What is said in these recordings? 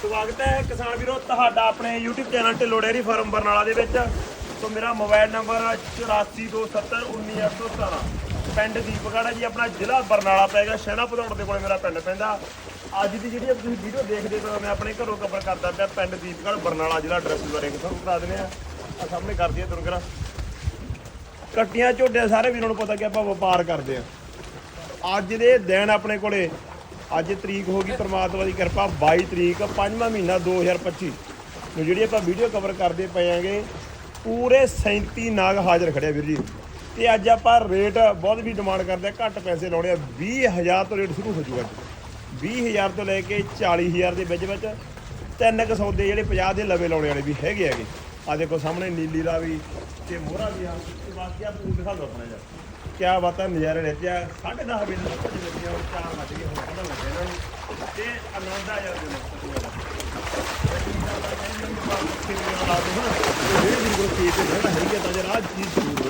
ਸਵਾਗਤ ਹੈ ਕਿਸਾਨ ਵੀਰੋ, ਤੁਹਾਡਾ ਆਪਣੇ YouTube channel Dhillon dairy farm Barnala ਦੇ ਵਿੱਚ। ਸੋ ਮੇਰਾ ਮੋਬਾਈਲ ਨੰਬਰ 8427191817 ਪਿੰਡ ਦੀਪਗੜ੍ਹ ਹੈ ਜੀ, ਆਪਣਾ ਜ਼ਿਲ੍ਹਾ ਬਰਨਾਲਾ ਪੈਗਾ ਸ਼ਹਿਣਾ ਪਧੌੜ ਦੇ ਕੋਲੇ ਮੇਰਾ ਪਿੰਡ ਪੈਂਦਾ। ਅੱਜ ਦੀ ਜਿਹੜੀ ਤੁਸੀਂ ਵੀਡੀਓ ਦੇਖਦੇ ਹੋ, ਮੈਂ ਆਪਣੇ ਘਰੋਂ ਕਵਰ ਕਰਦਾ ਪਿਆ ਪਿੰਡ ਦੀਪਗੜ੍ਹ ਬਰਨਾਲਾ ਜ਼ਿਲ੍ਹਾ ਐਡਰੈਸ ਬਾਰੇ, ਤੁਹਾਨੂੰ ਬਤਾ ਦਿੰਦੇ ਆ ਆ ਸਾਹਮਣੇ ਕਰਦੀ ਹੈ ਦੁਰਗਰਾ ਕੱਟੀਆਂ ਝੋਟੇ ਸਾਰੇ ਵੀਰਾਂ ਨੂੰ ਪਤਾ ਕਿ ਆਪਾਂ ਵਪਾਰ ਕਰਦੇ ਆ ਅੱਜ ਦੇ ਦਿਨ ਆਪਣੇ ਕੋਲੇ ਅੱਜ ਤਰੀਕ ਹੋ ਗਈ ਪ੍ਰਮਾਤਮਾ ਦੀ ਕਿਰਪਾ 22 ਤਰੀਕ, ਪੰਜਵਾਂ ਮਹੀਨਾ 2025 ਨੂੰ ਜਿਹੜੀ ਆਪਾਂ ਵੀਡੀਓ ਕਵਰ ਕਰਦੇ ਪਏ ਆਂਗੇ, ਪੂਰੇ 37 ਨਾਗ ਹਾਜ਼ਰ ਖੜਿਆ ਵੀਰ ਜੀ। ਤੇ ਅੱਜ ਆਪਾਂ ਰੇਟ ਬਹੁਤ ਵੀ ਡਿਮਾਂਡ ਕਰਦੇ ਆ, ਘੱਟ ਪੈਸੇ ਲਾਉਣੇ ਆ। 20000 ਤੋਂ ਰੇਟ ਸ਼ੁਰੂ ਹੋ ਜੂਗਾ 20000 ਤੋਂ ਲੈ ਕੇ 40000 ਦੇ ਵਿੱਚ ਵਿੱਚ ਤਿੰਨ ਕੁ ਸੌਦੇ ਜਿਹੜੇ 50 ਦੇ ਲਵੇ ਲਾਉਣੇ ਵਾਲੇ ਵੀ ਹੈਗੇ ਹੈਗੇ। ਆ ਦੇਖੋ ਸਾਹਮਣੇ ਨੀਲੀ ਦਾ ਵੀ ਤੇ ਮੋਹਰਾ ਵੀ ਆ। ਤੇ ਬਾਕੀ ਆ ਤੁਸੀਂ ਦਿਖਾ ਦਿਓ ਆਪਣਾ ਯਾਰ ਕਿਆ ਬਾਤਾਂ ਨਜ਼ਾਰੇ ਲੈਤੇ ਆ। 10:30 ਵਜੇ ਤੱਕ ਕੁਝ ਲੱਗਿਆ ਹੁਣ 4 ਵਜ ਗਏ, ਹੁਣ ਪਤਾ ਲੱਗੇ ਇਹਨਾਂ ਨੂੰ। ਤੇ ਆਨੰਦ ਆ ਜਾਂਦਾ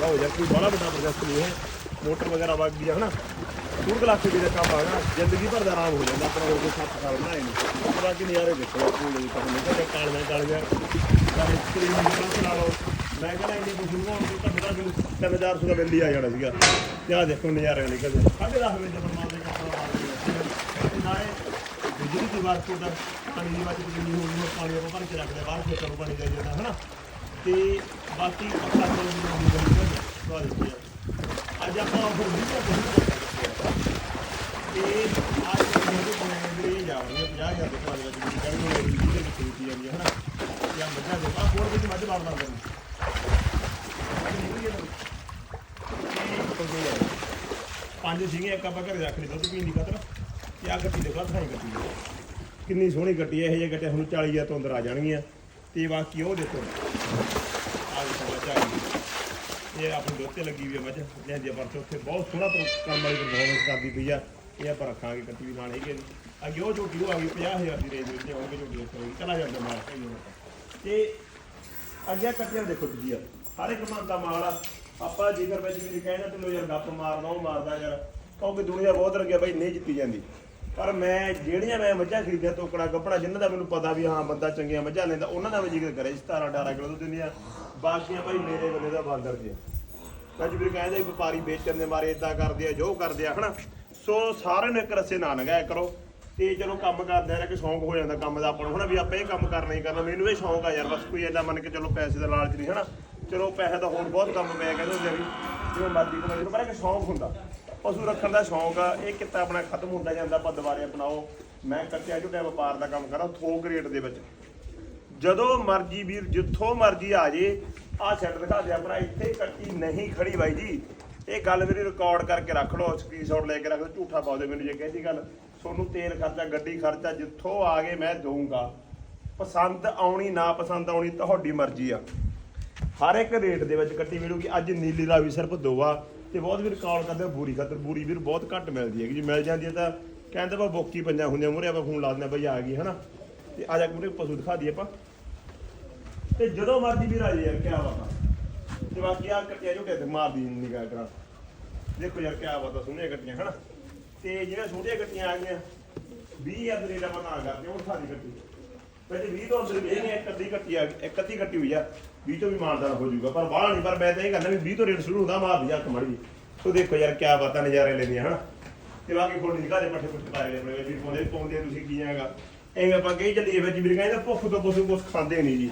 ਹੋ ਜਾ ਕੋਈ ਬੜਾ ਵੱਡਾ ਪ੍ਰੋਜੈਕਟ ਮੋਟਰ ਵਗੈਰਾ ਵਗ ਗਈ ਹੈ ਨਾ ਸੂਰ ਕਲਾਸ ਵੀ ਦਾ ਕੰਮ ਆਗਾ ਜ਼ਿੰਦਗੀ ਭਰ ਦਾ ਆਰਾਮ ਹੋ ਜਾਂਦਾ, ਆਪਣਾ ਹੋਰ ਕੋਈ ਸੱਤ ਸਾਲ ਬਣਾਏ ਨਹੀਂ। ਤੇ ਬਾਕੀ ਨਜ਼ਾਰੇ ਦੇਖੋ, ਆਪਣੇ ਲਈ ਕੰਮ ਨਹੀਂ ਤੇ ਕਾਲ ਮੈਂ ਕਾਲ ਗਿਆ। ਚਾਹੇ ਸਕਰੀਨ ਨੂੰ ਚਲਾ ਲਓ। ਮੈਂ ਕਹਿੰਦਾ ਇੰਨੀ ਕੁ ਸ਼ੁਰੂ ਹੋਣ ਤੋਂ ਤਾਂ ਮੈਨੂੰ 3000 ਦਾ ਬਿੱਲ ਹੀ ਆ ਜਾਣਾ ਸੀਗਾ। ਤੇ ਆ ਦੇਖੋ ਨਜ਼ਾਰੇ ਨਿਕਲਦੇ ਸਾਢੇ 10 ਵਜੇ ਜਦੋਂ ਮਾਰਦੇ ਕੱਪੜਾ ਮਾਰਦੇ ਤੇ ਨਾਲੇ ਬਿਜਲੀ ਦੀ ਵਰਤੋਂ ਦਾ ਪਾਣੀ ਦੀ ਵਰਤੋਂ ਕਿੰਨੀ ਹੋ ਗਈ ਪਾਣੀ ਆਪਾਂ ਭਰ ਕੇ ਰੱਖਦੇ, ਬਾਹਰ ਖੇਤਾਂ ਨੂੰ ਪਾਣੀ ਦੇ ਜਾਂਦਾ, ਹਨਾ? ਤੇ ਬਾਕੀ ਕੱਪੜਾ ਤੋਂ ਵੀ ਨਹੀਂ ਅੱਜ ਆਪਾਂ ਆਫਰ ਵੀ ਤੇ ਅੱਜ ਮੇਰੇ ਕੋਲ ਜਿਹੜੇ ਜਾ ਰਹੇ 50000 ਦੇ ਭਾਅ ਵਿੱਚ ਵੀ ਕਰਨੀ ਹੈ ਜੀ ਦੇ ਵਿੱਚ ਕੀਤੀ ਜਾਂਦੀ ਹੈ, ਹਨਾ? ਜਾਂ ਬੱਚਾ ਦੇ ਆ ਕੋਲ ਵਿੱਚ ਮੱਝ ਬਾੜ ਮਾਰਦੇ ਨੇ ਪੰਜ ਸੀਗੇ ਇੱਕ ਆਪਾਂ ਘਰੇ ਰੱਖ ਲਈ, ਦੁੱਧ ਪੀਣ ਦੀ ਖਾਤਰ। ਤੇ ਆ ਗੱਡੀ ਦੇ ਬਾਅਦ ਖਾਈ ਗੱਟੀ ਕਿੰਨੀ ਸੋਹਣੀ ਗੱਡੀ ਹੈ, ਇਹ ਜਿਹੇ ਗੱਟੇ ਹੁਣ 40000 ਤੋਂ ਅੰਦਰ ਆ ਜਾਣਗੀਆਂ। ਤੇ ਬਾਕੀ ਉਹ ਦੇਖੋ। ਆ ਦੇਖੋ ਮੱਝ ਆ ਇਹ ਆਪਣੀ ਦੁੱਧ ਲੱਗੀ ਵੀ ਹੈ ਮੱਝ। ਲੈਂਦੀ ਪਰਚੇ। ਉੱਥੇ ਬਹੁਤ ਸੋਹਣਾ ਕੰਮ ਵਾਲੀ ਪਰਫਾਰਮੈਂਸ ਕਰਦੀ ਪਈ ਆ। ਇਹ ਆਪਾਂ ਰੱਖਾਂਗੇ ਕੱਟੀ ਵੀ ਨਾਲ ਹੈਗੇ ਅੱਗੇ ਉਹ ਝੋਟੀ ਉਹ ਆ ਗਈ 50000 ਦੀ ਰੇਂਜ ਵਿੱਚ ਆਉਣਗੇ ਝੋਟੀ ਉੱਥੇ ਚਲਾ ਜਾਂਦਾ ਮਾਲ ਭਾਈ ਹੁਣ। ਤੇ ਅੱਗੇ ਕੱਟੀਆਂ ਦੇਖੋ ਤੁਸੀਂ ਆ ਹਰ ਇੱਕ ਮਨ ਦਾ ਮਾਲ ਆ। ਆਪਾਂ ਜੇਕਰ ਵਿੱਚ ਮੇਰੀ ਕਹਿਣਾ ਤੈਨੂੰ ਯਾਰ, ਗੱਪ ਮਾਰਦਾ ਉਹ ਮਾਰਦਾ ਯਾਰ। ਕਿਉਂਕਿ ਦੁਨੀਆ ਬਹੁਤ ਲੱਗਿਆ ਬਈ, ਨਹੀਂ ਜਿੱਤੀ ਜਾਂਦੀ। ਪਰ ਮੈਂ ਜਿਹੜੀਆਂ ਮੈਂ ਮੱਝਾਂ ਖਰੀਦਿਆ, ਤੋਕੜਾ, ਕੱਪੜਾ, ਜਿਨ੍ਹਾਂ ਦਾ ਮੈਨੂੰ ਪਤਾ ਵੀ ਹਾਂ, ਬੰਦਾ ਚੰਗੀਆਂ ਮੱਝਾਂ ਲੈਂਦਾ, ਉਹਨਾਂ ਦਾ ਮੈਂ ਜ਼ਿਕਰ ਕਰੇ 17 18 ਕਿਲੋ ਦੁੱਧ ਦਿੰਦੀਆਂ ਬਾਕੀਆਂ ਭਾਈ ਮੇਰੇ ਬੰਦੇ ਦਾ ਬਾਂਦਰ ਜੀ ਅੱਜ ਵੀ ਕਹਿੰਦੇ ਵਪਾਰੀ ਵੇਚਣ ਦੇ ਮਾਰੇ ਇਦਾਂ ਕਰਦੇ ਆ, ਜੋ ਕਰਦੇ ਆ, ਹਨਾ? ਸੋ ਸਾਰਿਆਂ ਨੂੰ ਇੱਕ ਰਸੇ ਨਾ ਲਗਾਇਆ ਕਰੋ। ਤੇ ਚਲੋ ਕੰਮ ਕਰਦੇ ਆ ਕਿ ਸ਼ੌਂਕ ਹੋ ਜਾਂਦਾ ਕੰਮ ਦਾ, ਆਪਾਂ ਨੂੰ ਹਨਾ ਵੀ ਆਪਾਂ ਇਹ ਕੰਮ ਕਰਨਾ ਹੀ ਕਰਨਾ, ਮੈਨੂੰ ਇਹ ਸ਼ੌਂਕ ਆ ਯਾਰ, ਬਸ ਕੋਈ ਏਦਾਂ ਮੰਨ ਕੇ ਚਲੋ ਪੈਸੇ ਦਾ ਲਾਲਚ ਨਹੀਂ, ਹਨਾ। ਚਲੋ ਪੈਸੇ ਦਾ ਹੋਰ ਬਹੁਤ ਕੰਮ ਮੈਂ ਕਹਿੰਦਾ ਹੁੰਦੇ ਵੀ ਜਿਵੇਂ ਮਰਜ਼ੀ ਕਮਾਈ ਪਰ ਇੱਕ ਸ਼ੌਂਕ ਹੁੰਦਾ। ਪਸ਼ੂ ਰੱਖਣ ਦਾ ਸ਼ੌਂਕ ਆ, ਇਹ ਕਿੱਤਾ ਆਪਣਾ ਖਤਮ ਹੁੰਦਾ ਜਾਂਦਾ, ਆਪਾਂ ਦੁਬਾਰੇ ਅਪਣਾਓ। ਮੈਂ ਕੱਟਿਆ ਝੁੱਟਿਆ ਵਪਾਰ ਦਾ ਕੰਮ ਕਰਾਂ, ਥੋਕ ਰੇਟ ਦੇ ਵਿੱਚ। ਜਦੋਂ ਮਰਜ਼ੀ ਵੀਰ, ਜਿੱਥੋਂ ਮਰਜ਼ੀ ਆ ਜੇ, ਆਹ ਸੈੱਟ ਦਿਖਾ ਦੇ ਆਪਣਾ ਇੱਥੇ ਕੱਟੀ ਨਹੀਂ ਖੜੀ ਬਾਈ ਜੀ। ਇਹ ਗੱਲ ਮੇਰੀ ਰਿਕਾਰਡ ਕਰਕੇ ਰੱਖ ਲਓ ਸਕਰੀਨਸ਼ਾਟ ਲੈ ਕੇ ਰੱਖ ਲਓ, ਝੂਠਾ ਪਾ ਦਿਓ ਮੈਨੂੰ ਜੇ ਕਹਿੰਦੀ ਗੱਲ। ਤੁਹਾਨੂੰ ਤੇਲ ਖਰਚਾ, ਗੱਡੀ ਖਰਚਾ, ਜਿੱਥੋਂ ਆ ਗਏ ਮੈਂ ਦਊਂਗਾ। ਪਸੰਦ ਆਉਣੀ, ਨਾ ਪਸੰਦ ਆਉਣੀ, ਤੁਹਾਡੀ ਮਰਜ਼ੀ ਆ। ਹਰ ਇੱਕ ਰੇਟ ਦੇ ਵਿੱਚ ਕੱਟੀ ਮਿਲੂਗੀ ਅੱਜ ਨੀਲੀ ਦਾ ਵੀ ਸਿਰਫ ਦੋ ਆ ਤੇ ਬਹੁਤ ਵੀ ਰਿਕਾਰਡ ਕਰਦੇ ਆ ਬੂਰੀ ਖਾਤਰ। ਬੂਰੀ ਵੀਰ ਬਹੁਤ ਘੱਟ ਮਿਲਦੀ ਹੈਗੀ। ਜੀ ਮਿਲ ਜਾਂਦੀ ਹੈ ਤਾਂ ਕਹਿੰਦੇ ਬਾ ਬੋਕੀ ਪੰਜਾਂ ਹੁੰਦੀਆਂ ਮੂਰੇ ਆਪਾਂ ਫੋਨ ਲਾ ਦਿੰਦੇ ਬਈ ਆ ਗਈ, ਹਨਾ? ਤੇ ਆ ਜਾ ਕੇ ਮੂਹਰੇ ਪਸ਼ੂ ਦਿਖਾ ਦਈਏ ਆਪਾਂ। ਤੇ ਜਦੋਂ ਮਰਜ਼ੀ ਵੀਰ ਆ ਜਾਏ ਯਾਰ ਕਿਆ ਬਾਤ ਆ। ਤੇ ਬਾਕੀ ਆ ਕੱਟਿਆ ਝੋਟੇ ਤੇ ਮਾਰਦੀ ਨਿਗਾਹ ਕਰਾ ਦੇਖੋ ਯਾਰ ਕਿਆ ਬਾਤ ਆ ਸੋਹਣੀਆਂ ਕੱਟੀਆਂ ਹਨਾ? ਤੇ ਜਿਹੜੀਆਂ ਛੋਟੀਆਂ ਕੱਟੀਆਂ ਆ ਗਈਆਂ 20000 ਦੇ ਰੇਟ ਆਪਾਂ ਨਾ ਕਰਦੇ ਉਹ ਸਾਰੀ ਕੱਟੀ ਵੈਸੇ 20 ਤੋਂ ਅੰਦਰ ਇਹ ਨਹੀਂ, ਇੱਕ ਅੱਧੀ ਕੱਟੀ ਆ ਇੱਕ ਅੱਧੀ ਕੱਟੀ ਹੋਈ ਆ 20 ਤੋਂ ਵੀ ਮਾਨਦਾਰ ਹੋ ਜਾਊਗਾ, ਪਰ ਬਾਹਲਾ ਨਹੀਂ, ਪਰ ਮੈਂ ਤਾਂ ਇਹ ਕਹਿੰਦਾ ਵੀ 20 ਤੋਂ ਰੇਟ ਸ਼ੁਰੂ ਹੁੰਦਾ ਮਾਰਦੀ ਆ ਕਮੜੀ ਸੋ ਦੇਖੋ ਯਾਰ ਕਿਆ ਬਾਤਾਂ ਨਜ਼ਾਰੇ ਲੈਂਦੀਆਂ, ਹਨਾ? ਤੇ ਬਾਕੀ ਖੋਲ ਨਿਕਾ ਦੇ ਪੱਠੇ ਪੁੱਠੇ ਪਾਏ ਨੇ ਆਪਣੇ ਵੀਰ ਪਾਉਂਦੇ ਪਾਉਂਦੇ ਤੁਸੀਂ ਕੀ ਹੈਗਾ। ਐਵੇਂ ਆਪਾਂ ਕਹੀ ਚੱਲੀਏ ਵਿੱਚ, ਵੀਰ ਕਹਿੰਦਾ ਭੁੱਖ ਤੋਂ ਪਸ਼ੂ ਕੁਛ ਖਾਂਦੇ ਨਹੀਂ ਜੀ।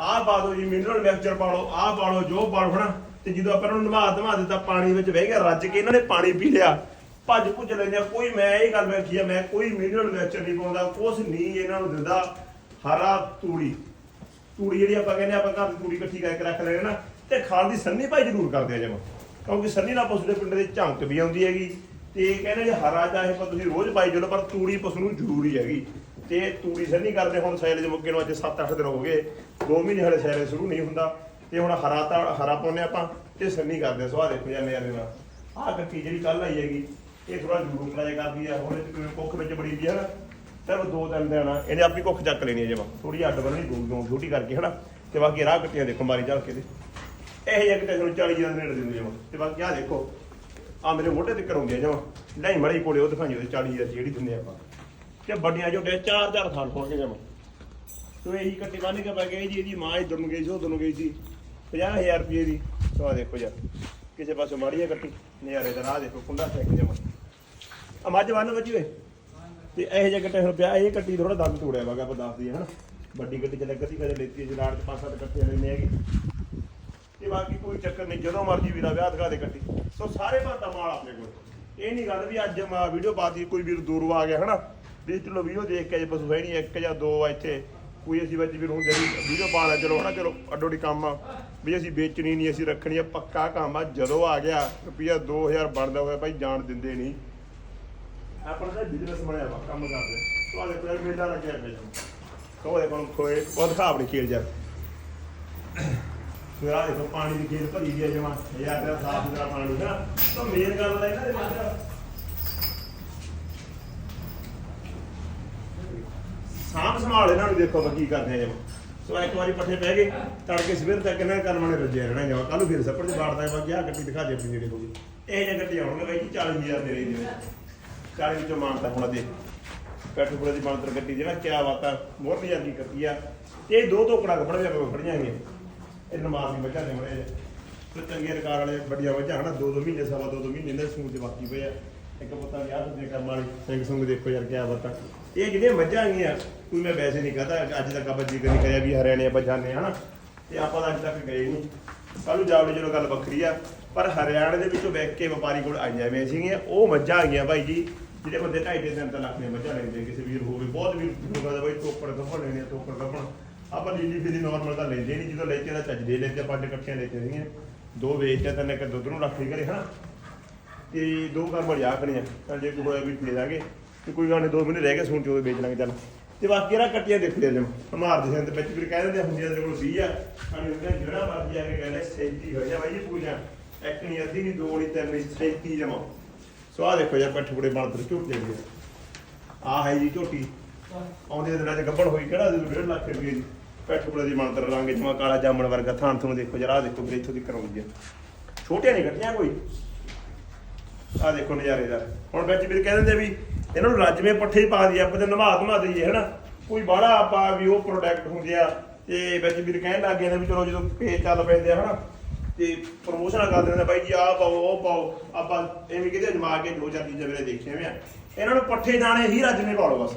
ਆਹ ਪਾ ਦਿਓ ਜੀ, ਮਿਨਰਲ ਮਿਕਸਚਰ ਪਾ ਲਓ ਆਹ ਪਾ ਲਓ ਜੋ ਪਾ ਲਓ ਹਨਾ, ਤੇ ਜਦੋਂ ਆਪਾਂ ਇਹਨਾਂ ਨੂੰ ਨਵਾ ਧਵਾ ਦਿੱਤਾ, ਪਾਣੀ ਵਿੱਚ ਬਹਿ ਗਿਆ, ਰੱਜ ਕੇ ਇਹਨਾਂ ਨੇ ਪਾਣੀ ਪੀ ਲਿਆ। ਭੱਜ ਭੁੱਜ ਲੈਂਦੇ ਕੋਈ ਮੈਂ ਇਹ ਗੱਲ ਵੇਖੀ ਆ, ਮੈਂ ਕੋਈ ਮਿਨਰਲ ਮਿਕਸਚਰ ਨਹੀਂ ਪਾਉਂਦਾ, ਕੁਛ ਨਹੀਂ ਇਹਨਾਂ ਨੂੰ ਦਿੰਦਾ, ਹਰਾ ਤੂੜੀ। ਤੂੜੀ ਜਿਹੜੀ ਆਪਾਂ ਕਹਿੰਦੇ ਆਪਾਂ ਘਰ ਦੀ ਤੂੜੀ ਇਕੱਠੀ ਕਰਕੇ ਰੱਖ ਲੈਣੇ ਨਾ, ਤੇ ਖਾਣ ਦੀ ਸੰਨੀ ਭਾਈ ਜ਼ਰੂਰ ਕਰਦੇ ਆ ਜਮਾ, ਕਿਉਂਕਿ ਸੰਨੀ ਨਾਲ ਪਸ਼ੂ ਦੇ ਪਿੰਡ ਦੇ ਝੰਕ ਵੀ ਆਉਂਦੀ ਹੈਗੀ, ਤੇ ਕਹਿੰਦੇ ਜੇ ਹਰਾ ਚਾਹੇ ਪਰ ਤੁਸੀਂ ਰੋਜ਼ ਪਾਈ ਚਲੋ, ਪਰ ਤੂੜੀ ਪਸ਼ੂ ਨੂੰ ਜ਼ਰੂਰੀ ਹੈਗੀ। ਤੇ ਤੂੜੀ ਸੰਨੀ ਕਰਦੇ ਹੁਣ ਸੈਲਜ ਮੁੱਕੇ ਨੂੰ ਅੱਜ 7-8 ਦਿਨ ਹੋ ਗਏ। 2 ਮਹੀਨੇ ਹਲੇ ਸੈਲਜ ਸ਼ੁਰੂ ਨਹੀਂ ਹੁੰਦਾ। ਤੇ ਹੁਣ ਹਰਾ ਤਾਂ, ਹਰਾ ਪਾਉਂਦੇ ਆਪਾਂ ਤੇ ਸੰਨੀ ਕਰਦੇ ਆ ਸਵਾਹ ਦੇਖੋ ਜਾਂਦੇ ਯਾਰ ਨਾਲ। ਆਹ ਕੱਟੀ ਜਿਹੜੀ ਕੱਲ ਆਈ ਹੈਗੀ, ਇਹ ਥੋੜਾ ਜ਼ਰੂਰ ਟਰਾਈ ਕਰਦੀ ਆ ਹੁਣ ਇਹ ਕੁੱਖ ਵਿੱਚ ਬੜੀ ਦੀ ਹੈ ਨਾ। ਸਿਰਫ ਦੋ ਦਿਨ ਦੇਣਾ ਇਹਨੇ ਆਪਣੀ ਕੁੱਖ ਚੱਕ ਲੈਣੀ ਹੈ ਜਮਾ। ਥੋੜੀ ਅੱਡ ਬਣਨੀ ਦੂਰ ਦੂਰ ਛੋਟੀ ਕਰਕੇ ਹਨਾ। ਤੇ ਬਾਕੀ ਰਾਹ ਕੱਟੀਆਂ ਦੇਖੋ, ਮਾਰੀ ਚੱਲ ਕੇ ਦੇ ਇਹ ਜਿਹਾ ਕਿਤੇ ਤੁਹਾਨੂੰ 40 ਜਾਂ ਨੇੜੇ ਦਿੰਦੇ ਜਮਾ। ਤੇ ਬਾਕੀ ਆਹ ਦੇਖੋ ਆ ਮੇਰੇ ਮੋਢੇ ਤੇ ਕਰਾਉਂਦੇ ਆ ਜਮਾ। ਨਹੀਂ ਮੜੀ ਕੋਲੇ, ਉਹ ਦਿਖਾਈਓ 40 ਜਾਂ ਜਿਹੜੀ ਦਿੰਦੇ ਆਪਾਂ। ਤੇ ਵੱਡੀਆਂ ਝੋਟੀਆਂ ਚਾਰ ਚਾਰ ਥਾਂ ਹੋਣਗੇ ਜਮਾ ਤੋ ਇਹੀ ਕੱਟੀ ਬੰਨ ਕੇ ਪੈ ਗਈ ਜੀ ਇਹਦੀ ਮਾਂ ਇਧਰ ਨੂੰ ਗਈ ਸੀ ਉਧਰ ਨੂੰ ਗਈ ਸੀ। 50000 ਰੁਪਏ ਦੀ। ਸੋ ਆਹ ਦੇਖੋ ਯਾਰ ਕਿਸੇ ਪਾਸੇ ਮਾੜੀ ਆ ਕੱਟੀ ਨਜ਼ਾਰੇ ਦਾ ਰਾਹ ਦੇਖੋ, ਕੁੰਡਾ ਸੈਕ ਜਮਾ ਆ ਮੱਝ ਬੰਨ ਵੱਜੀ ਵੇ ਤੇ ਇਹ ਜੇ ਕੱਟੇ ਹੁਣ ਪਿਆ, ਇਹ ਕੱਟੀ ਥੋੜਾ ਦੰਦ ਤੋੜਿਆ ਵਾਗਾ ਆਪਾਂ ਦੱਸ ਦਈਏ ਹਨਾ। ਵੱਡੀ ਗੱਡੀ ਚ ਕਦੀ ਕਦੇ ਲੈਤੀ ਜਲਾੜ ਚ ਪੰਜ ਸੱਤ ਕੱਟੇ ਲੈਣੇ ਹੈਗੇ। ਤੇ ਬਾਕੀ ਕੋਈ ਚੱਕਰ ਨਹੀਂ, ਜਦੋਂ ਮਰਜ਼ੀ ਵੀਰਾ ਵਿਆਹ ਦਿਖਾ ਦੇ ਕੱਟੀ ਸੋ ਸਾਰੇ ਭਾਂਤਾ ਮਾਲ ਆਪਣੇ ਕੋਲ। ਇਹ ਨਹੀਂ ਗੱਲ ਵੀ ਅੱਜ ਮੈਂ ਵੀਡੀਓ ਪਾਤੀ ਕੋਈ ਵੀਰ ਦੂਰੋਂ ਆ ਗਿਆ, ਹਨਾ। ਵੀ ਚਲੋ ਵੀਡੀਓ ਦੇਖ ਕੇ ਜੇ ਪਸ਼ੂ ਹੈ ਨਹੀਂ ਇੱਕ ਜਾਂ ਦੋ ਆ ਇੱਥੇ। ਕੋਈ ਅਸੀਂ ਵਿੱਚ ਵੀਰ ਹੁੰਦੇ ਨਹੀਂ ਵੀਡੀਓ ਪਾਣਾ ਚਲੋ ਹਨਾ ਚਲੋ ਅੱਡੋ ਅੱਡੀ ਕੰਮ ਆ। ਵੀ ਅਸੀਂ ਵੇਚਣੀ ਨਹੀਂ ਅਸੀਂ ਰੱਖਣੀ ਆ ਪੱਕਾ ਕੰਮ ਆ। ਜਦੋਂ ਆ ਗਿਆ ਰੁਪਈਆ 2000 ਬਣਦਾ ਹੋਇਆ ਭਾਈ ਜਾਣ ਦਿੰਦੇ ਨਹੀਂ ਆਪਣਾ ਤਾਂ ਬਿਜ਼ਨਸ ਬਣਿਆ ਵਾ ਕੰਮ ਕਰਦੇ। ਤੁਹਾਡੇ ਕੋਲ ਮੇਲਾ ਲੱਗਿਆ ਪਿਆ ਕੋਲੇ ਕੋਲ ਕੋਈ ਬਹੁਤ ਖਾਬ ਨਹੀਂ ਖੇਲ ਜਾ। ਆ ਦੇਖੋ ਪਾਣੀ ਦੀ ਖੇਲ ਭਰੀ ਦੀ ਜਮਾ। ਯਾਰ ਸਾਫ਼ ਸੁਥਰਾ ਪਾਣੀ ਹੈ ਤਾਂ ਮੇਨ ਗੱਲ ਦਾ ਇਹਨਾਂ ਦੇ ਵਿੱਚ ਸਾਂਭ ਸੰਭਾਲ ਇਹਨਾਂ ਨੂੰ ਦੇਖੋ ਆਪਾਂ ਕੀ ਕਰਦੇ ਆ ਜਮਾ ਸੋ ਇੱਕ ਵਾਰੀ ਪੱਠੇ ਪੈ ਗਏ, ਤੜਕੇ, ਸਵੇਰ ਤੱਕ ਇਹਨਾਂ ਕਰਮਾਂ ਨੇ ਰੱਜਿਆ ਰਹਿਣਾ ਜਮਾ ਕੱਲ ਨੂੰ ਫਿਰ ਸੱਪੜ ਦੇ ਬਾੜਦਾ ਹੈ, ਬਾਕੀ ਆ ਗੱਡੀ ਦਿਖਾ ਦੇ ਆਪਣੀ ਜਿਹੜੇ ਕੋਲ ਇਹ ਜੇ ਗੱਡੀ ਆਉਣਗੇ ਬਾਈ ਜੀ 40000 ਦੇ ਰੇਂਜ ਵਿੱਚ। 40 ਵਿੱਚੋਂ ਮਾਨਤਾ ਹੁਣ ਦੇ ਪੈਟਰੋਲ ਦੀ ਮਾਨਤਰ ਗੱਡੀ ਜਿਹੜਾ, ਕਿਆ ਬਾਤਾਂ ਮੋਰ ਨਹੀਂ ਜਾਂਦੀ ਕਰਦੀ ਆ। ਇਹ ਦੋ ਟੋਕੜਾ ਕੱਪੜ ਜਾ ਫੜ ਜਾਣਗੇ ਇਹ ਨਮਾਜ਼ ਦੀ ਵਜ੍ਹਾ ਨੇ ਮੜੇ ਤੇ ਚੰਗੇ ਰਿਕਾਰਡ ਵਾਲੇ ਵੱਡੀਆਂ ਵਜ੍ਹਾ, ਹਨਾ, ਦੋ ਦੋ ਮਹੀਨੇ, ਸਵਾ ਦੋ ਦੋ ਮਹੀਨੇ ਦੇ ਸੂਟ ਦੇ ਬਾਕੀ ਪਏ ਆ। ਇੱਕ ਪੁੱਤਾਂ ਵਿਆਹ ਦੇ ਕੰਮ ਵਾਲੀ ਸਿੰਘ ਸੁੰਗ ਦੇਖੋ ਯਾਰ ਕਿਆ ਬਾਤਾਂ ਇਹ ਜਿਹੜੀਆਂ ਮੱਝਾਂ ਆਈਆਂ ਕੋਈ ਮੈਂ ਵੈਸੇ ਨਹੀਂ ਕਹਤਾ ਅੱਜ ਤੱਕ ਆਪਾਂ ਜ਼ਿਕਰ ਨਹੀਂ ਕਰਿਆ ਵੀ ਹਰਿਆਣੇ ਆਪਾਂ ਜਾਂਦੇ ਹਨਾ? ਤੇ ਆਪਾਂ ਤਾਂ ਅੱਜ ਤੱਕ ਗਏ ਨਹੀਂ। ਕੱਲ ਨੂੰ ਜਾਵੜੇ ਚਲੋ ਗੱਲ ਵੱਖਰੀ ਆ, ਪਰ ਹਰਿਆਣੇ ਦੇ ਵਿੱਚੋਂ ਵੇਖ ਕੇ ਵਪਾਰੀ ਕੋਲ ਆਈਆਂ ਵੇ ਸੀਗੀਆਂ, ਉਹ ਮੱਝਾਂ ਆ ਗਈਆਂ ਭਾਈ ਜੀ, ਜਿਹੜੇ ਬੰਦੇ ਢਾਈ ਤਿੰਨ ਦਿਨ ਤੱਕ ਦੀਆਂ ਮੱਝਾਂ ਲੈਂਦੇ, ਕਿਸੇ ਵੀਰ ਹੋਵੇ, ਬਹੁਤ ਵੀਰ ਲੋਕਾਂ ਦਾ ਬਾਈ ਟੋਕੜ ਕੱਪੜ ਲੈਣੇ ਆ ਟੋਕੜ ਕੱਪੜ। ਆਪਾਂ ਲੀਲੀ ਫੀਲੀ ਨਾਰਮਲ ਤਾਂ ਲੈਂਦੇ ਨਹੀਂ, ਜਦੋਂ ਲੈਤੇ ਤਾਂ ਚੱਜ ਦੇ ਲੈਤੇ ਪੰਜ ਇਕੱਠੀਆਂ ਲੈਤੇ ਸੀਗੀਆਂ ਦੋ ਵੇਚਦੇ ਤਿੰਨ ਇੱਕ ਦੁੱਧ ਨੂੰ ਰੱਖ ਲਈ ਘਰੇ ਹਨਾ? ਤੇ ਦੋ ਕੰਮ ਬੜਿਆ ਕਣੀਆਂ ਤਾਂ ਜੇ ਕੋਈ ਹੋਇਆ ਵੀ ਦੇ ਦਾਂਗੇ। ਤੇ ਕੋਈ ਗੱਲ ਨਹੀਂ ਦੋ ਮਹੀਨੇ ਰਹਿ ਗਏ ਸੂਣ ਚੋਂ ਵੇਚ ਲਾਂਗੇ, ਚੱਲ। ਤੇ ਬਾਕੀ ਇਹਦਾ ਕੱਟੀਆਂ ਦੇਖ ਲਿਆ ਜਮ ਮਾਰਦੇ sind ਵਿੱਚ ਵੀ ਕਹਿ ਦਿੰਦੇ ਹੁੰਦੀਆਂ ਤੇਰੇ ਕੋਲ 20 ਆ। ਅਣੇ ਉਹਦੇ ਜਿਹੜਾ ਮਰਜ਼ੀ ਆ ਕੇ ਕਹਿੰਦੇ 37 ਹੋ ਜਾ ਬਾਈ ਜੀ ਪੂਜਾ। ਇੱਕ ਨਹੀਂ, ਅੱਧੀ ਨਹੀਂ, ਦੋ ਨਹੀਂ, ਤਿੰਨ ਨਹੀਂ 37 ਜਮਾ। ਸੋ ਆ ਦੇਖੋ ਯਾਰ, ਪੱਠ ਬੁੜੇ ਬਣਤਰ ਝੋਟੀ ਦੇ ਆ ਹੈ ਜੀ ਝੋਟੀ। ਆਉਂਦੇ ਦਿਨਾਂ ਚ ਗੱਬੜ ਹੋਈ, ਕਿਹੜਾ ਦੇ 1.5 ਲੱਖ ਰੁਪਏ ਦੀ। ਪੱਠ ਬੁੜੇ ਦੀ ਬਣਤਰ ਰੰਗ ਜਮਾ ਕਾਲਾ ਜਾਮਣ ਵਰਗਾ ਥਾਂ ਤੁਹਾਨੂੰ ਦੇਖੋ, ਜਰਾ ਦੇਖੋ ਵੀਰੇ ਇੱਥੋਂ ਦੀ ਕਰਾਉਂਦੀ ਆ। ਛੋਟੀਆਂ ਨਹੀਂ ਕੱਟੀਆਂ ਕੋਈ? ਆ ਦੇਖੋ ਨਜ਼ਾਰੇ ਦਾ। ਹੁਣ ਵਿੱਚ ਵੀਰ ਕਹਿ ਦਿੰਦੇ ਵੀ ਇਹਨਾਂ ਨੂੰ ਰੱਜਵੇਂ ਪੱਠੇ ਪਾ ਦਈਏ, ਆਪਾਂ ਤੇ ਨਮਾ ਧਮਾ ਦਈਏ, ਹਨਾ? ਕੋਈ ਬਾਹਲਾ ਆਪਾਂ ਵੀ ਉਹ ਪ੍ਰੋਡਕਟ ਹੁੰਦੇ ਆ, ਤੇ ਵਿੱਚ ਵੀਰ ਕਹਿਣ ਲੱਗ ਗਏ ਨੇ ਵੀ ਚਲੋ ਜਦੋਂ ਪੇਜ ਚੱਲ ਪੈਂਦੇ ਆ, ਹਨਾ? ਤੇ ਪ੍ਰੋਮੋਸ਼ਨਾਂ ਕਰ ਦਿੰਦੇ ਨੇ, ਬਾਈ ਜੀ, ਆਹ ਪਾਓ, ਉਹ ਪਾਓ। ਆਪਾਂ ਐਵੇਂ ਕਿਤੇ ਜਮਾ ਕੇ ਦੋ ਚਾਰ ਚੀਜ਼ਾਂ ਮੇਰੇ ਦੇਖੀਆਂ ਵੇ ਆ ਇਹਨਾਂ ਨੂੰ ਪੱਠੇ ਦਾਣੇ ਹੀ ਰੱਜਵੇਂ ਪਾ ਲਓ ਬਸ।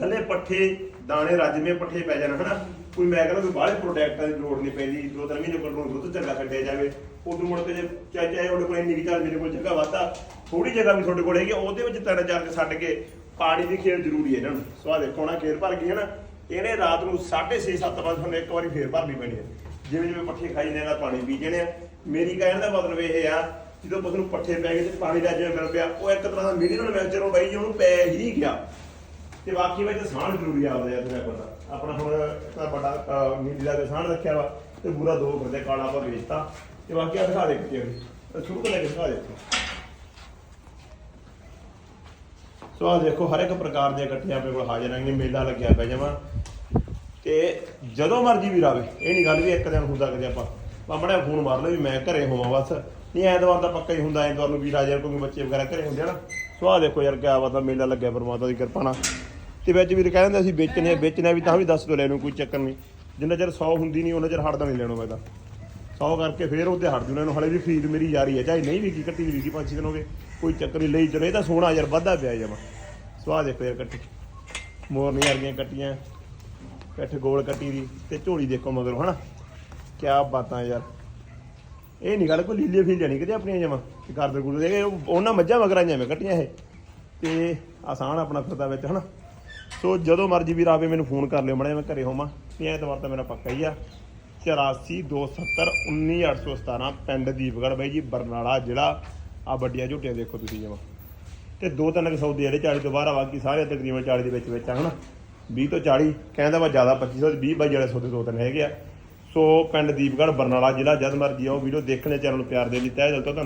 ਗੱਲੇ ਪੱਠੇ ਦਾਣੇ ਰੱਜਵੇਂ ਪੱਠੇ ਪੈ ਜਾਣ, ਹਨਾ? ਕੋਈ ਮੈਂ ਕਹਿੰਦਾ ਕੋਈ ਬਾਹਲੇ ਪ੍ਰੋਡਕਟਾਂ ਦੀ ਲੋੜ ਨਹੀਂ ਪੈਂਦੀ ਦੋ ਤਿੰਨ ਮਹੀਨੇ ਕੋਲ ਦੁੱਧ ਚੰਗਾ ਕੱਢਿਆ ਜਾਵੇ, ਉਦੋਂ ਮੁੜ ਕੇ ਜੇ ਚਾਹੇ ਚਾਹੇ ਉਹਦੇ ਕੋਲ ਇੰਨੀ ਕੁ ਚੱਲ ਮੇਰੇ ਕੋਲ ਜਗ੍ਹਾ ਵਾਤਾ ਥੋੜੀ ਜਗ੍ਹਾ ਵੀ ਤੁਹਾਡੇ ਕੋਲ ਹੈਗੀ ਉਹਦੇ ਵਿੱਚ ਤਿੰਨ ਚਾਰ ਕੇ ਛੱਡ ਕੇ ਪਾਣੀ ਦੀ ਖੇਲ ਜ਼ਰੂਰੀ ਹੈ ਇਹਨਾਂ ਨੂੰ। ਸੋ ਦੇਖੋ ਨਾ ਖੇਰ ਭਰ ਗਈ ਹੈ ਨਾ, ਇਹਨੇ ਰਾਤ ਨੂੰ 6:30 7 ਵਜੇ ਤੁਹਾਨੂੰ ਇੱਕ ਵਾਰੀ ਫੇਰ ਭਰਨੀ ਪੈਣੀ ਹੈ। ਜਿਵੇਂ ਜਿਵੇਂ ਪੱਠੇ ਖਾਈ ਨੇ ਨਾਲ ਪਾਣੀ ਪੀ ਜਣੇ ਆ। ਮੇਰੀ ਕਹਿਣ ਦਾ ਮਤਲਬ ਇਹ ਆ, ਜਦੋਂ ਪਸ਼ੂ ਨੂੰ ਪੱਠੇ ਪੈ ਗਏ ਤੇ ਪਾਣੀ ਦਾ ਜਿਵੇਂ ਮਿਲ ਪਿਆ, ਉਹ ਇੱਕ ਤਰ੍ਹਾਂ ਦਾ ਮਿਨਰਲ ਮੈਚਰ ਉਹ ਬਾਈ ਉਹਨੂੰ ਪੈ ਹੀ ਗਿਆ। ਤੇ ਬਾਕੀ ਵਿੱਚ ਸਾਂਝ ਜ਼ਰੂਰੀ ਆ ਉਹਦੇ ਤੁਹਾਨੂੰ ਪਤਾ ਆਪਣਾ ਹੁਣ ਤਾਂ ਬੜਾ ਅਹ, ਨੀਲੀ ਸਾਂਝ ਰੱਖਿਆ ਵਾ ਤੇ ਪੂਰਾ ਦੋ ਬੰਦੇ ਕਾਲਾ ਆਪਾਂ ਵੇਚਤਾ। ਤੇ ਬਾਕੀ ਆ ਦਿਖਾ ਦੇ ਕਿਤੇ ਸ਼ੁਰੂ ਤੋਂ ਲੈ ਕੇ ਦਿਖਾ ਦੇ ਸੋ ਆ ਦੇਖੋ ਹਰ ਇੱਕ ਪ੍ਰਕਾਰ ਦੀਆਂ ਇਕੱਠੀਆਂ ਆਪਣੇ ਕੋਲ ਹਾਜ਼ਰ ਆਂਗੇ ਮੇਲਾ ਲੱਗਿਆ ਪਿਆ ਜਮਾ। ਤੇ ਜਦੋਂ ਮਰਜ਼ੀ ਵੀ ਆਵੇ ਇਹ ਨਹੀਂ ਗੱਲ ਵੀ ਇੱਕ ਦਿਨ ਹੁੰਦਾ ਕਦੇ ਆਪਾਂ। ਆਪਣਾ ਫੋਨ ਮਾਰ ਲਓ ਵੀ ਮੈਂ ਘਰੇ ਹੋਵਾਂ ਬਸ। ਨਹੀਂ ਐਤਵਾਰ ਦਾ ਪੱਕਾ ਹੀ ਹੁੰਦਾ ਐਤਵਾਰ ਨੂੰ ਵੀ ਆ ਜਾਣ ਕਿਉਂਕਿ ਬੱਚੇ ਵਗੈਰਾ ਘਰੇ ਹੁੰਦੇ ਆ ਨਾ। ਸੋ ਆ ਦੇਖੋ ਯਾਰ ਕਿਆ ਬਾਤ ਆ ਮੇਲਾ ਲੱਗਿਆ ਪਰਮਾਤਮਾ ਦੀ ਕਿਰਪਾ ਨਾਲ। ਤੇ ਵਿੱਚ ਵੀਰ ਕਹਿੰਦੇ ਅਸੀਂ ਵੇਚਣੇ ਆ, ਵੇਚਣਾ ਵੀ ਤਾਂ ਵੀ ਦੱਸ ਦੋ ਲੈ ਨੂੰ ਕੋਈ ਚੱਕਰ ਨਹੀਂ। ਜਿੰਨਾ ਚਿਰ 100 ਹੁੰਦੀ ਨਹੀਂ, ਉਹਨਾਂ ਚਿਰ ਹੜਦਾ ਨਹੀਂ ਲੈਣਾ ਮੈਂ ਤਾਂ 100 ਕਰਕੇ ਫੇਰ ਉਹਦੇ ਹੜ ਜੂਨਾਂ ਨੂੰ ਹਲੇ ਵੀ ਖਰੀਦ ਮੇਰੀ ਜਾਰੀ ਹੈ ਚਾਹੇ ਨਹੀਂ ਵੀ ਵਿਕੀ ਕੱਟੀ ਵਿਕੀ ਪੰਜ ਦਿਨ ਹੋ ਗਏ, ਕੋਈ ਚੱਕਰ ਨਹੀਂ, ਲਈ ਚਲੋ, ਇਹ ਤਾਂ ਸੋਹਣਾ ਯਾਰ, ਵੱਧਾ ਪਿਆ ਜਮਾ ਸਵਾਹ ਦੇਖੋ ਯਾਰ ਕੱਟੀ। ਮੋਰਨੀ ਵਰਗੀਆਂ ਕੱਟੀਆਂ, ਪਿੱਠ ਗੋਲ ਕੱਟੀ ਦੀ, ਤੇ ਝੋਲੀ ਦੇਖੋ ਮਗਰੋਂ, ਹਨਾ? ਕਿਆ ਬਾਤਾਂ ਯਾਰ। ਇਹ ਨਹੀਂ ਗੱਲ ਕੋਈ ਲੀਲੇ ਫੀਲ ਜਾਣੀ ਕਿਤੇ ਆਪਣੀਆਂ ਜਮਾ, ਤੇ ਕਰਦੇ ਗੁਰੂ ਦੇ ਉਹਨਾਂ ਮੱਝਾਂ ਮਗਰਾਂ ਜਿਵੇਂ ਕੱਟੀਆਂ ਇਹ। ਤੇ ਆਸਾਨ ਆਪਣਾ ਫਿਰਦਾ ਵਿੱਚ, ਹਨਾ? ਸੋ ਜਦੋਂ ਮਰਜ਼ੀ ਵੀਰ ਆਵੇ, ਮੈਨੂੰ ਫੋਨ ਕਰ ਲਿਓ, ਮੜੇ ਮੈਂ ਘਰੇ ਹੋਵਾਂ। ਤੇ ਐਤਵਾਰ ਤਾਂ ਮੇਰਾ ਪੱਕਾ ਹੀ ਆ। 8427191817 ਪਿੰਡ ਦੀਪਗੜ੍ਹ ਬਾਈ ਜੀ, ਬਰਨਾਲਾ ਜ਼ਿਲ੍ਹਾ। ਆ ਵੱਡੀਆਂ ਝੋਟੀਆਂ ਦੇਖੋ ਤੁਸੀਂ ਜਮਾ। ਤੇ ਦੋ ਤਿੰਨ ਕੁ ਸੌਦੇ ਜਿਹੜੇ 40 ਤੋਂ ਬਾਹਰ ਆ, ਬਾਕੀ ਸਾਰੇ ਤਕਰੀਬਨ 40 ਦੇ ਵਿੱਚ ਵਿੱਚ ਆ, ਹਨਾ? 20 ਤੋਂ 40 ਕਹਿੰਦਾ ਵਾ ਜ਼ਿਆਦਾ 2500 20 ਬਾਈ ਜਿਹੜੇ ਸੌਦੇ ਦੋ ਤਿੰਨ ਹੈਗੇ ਆ। ਸੋ ਪਿੰਡ ਦੀਪਗੜ੍ਹ, ਬਰਨਾਲਾ ਜ਼ਿਲ੍ਹਾ, ਜਦ ਮਰਜ਼ੀ ਆਓ, ਵੀਡੀਓ ਦੇਖਣੇ, ਚੈਨਲ ਨੂੰ ਪਿਆਰ ਦੇ ਲਈ ਤਹਿ ਦਿਲ ਤੋਂ ਧੰਨਵਾਦ